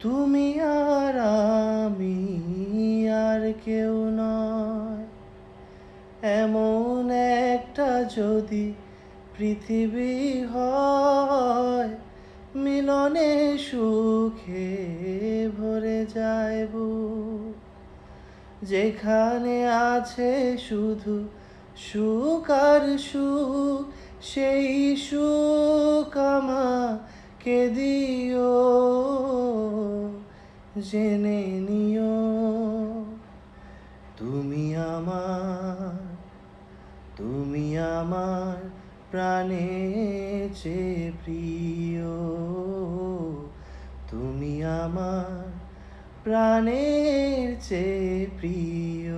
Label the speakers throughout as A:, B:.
A: তুমি আর আমি আর কেউ নয়। এমন একটা যদি পৃথিবী হয়, মিলনে সুখে ভরে যায় বুক। যেখানে আছে শুধু সুখ আর সুখ, সেই সুখ আমাকে দিও। জেনে নিও, তুমি আমার তুমি আমার প্রাণের চেয়ে প্রিয়। তুমি আমার প্রাণের চেয়ে প্রিয়।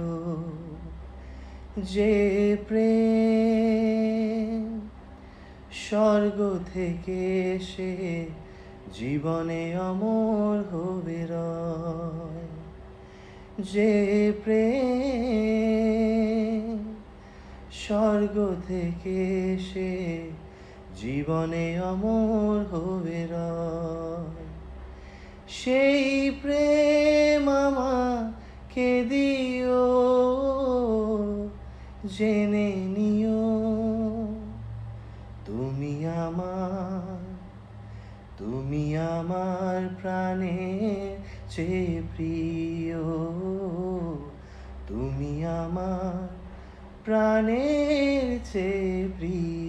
A: যে প্রেম স্বর্গ থেকে সে জীবনে অমর রয় যে প্রেম স্বর্গ থেকে সে জীবনে অমর হবে সেই প্রেম আমাকে দিও, জেনে নিও। তুমি আমার তুমি আমার প্রাণে চেয়ে প্রিয়। প্রাণের চেয়ে প্রিয়।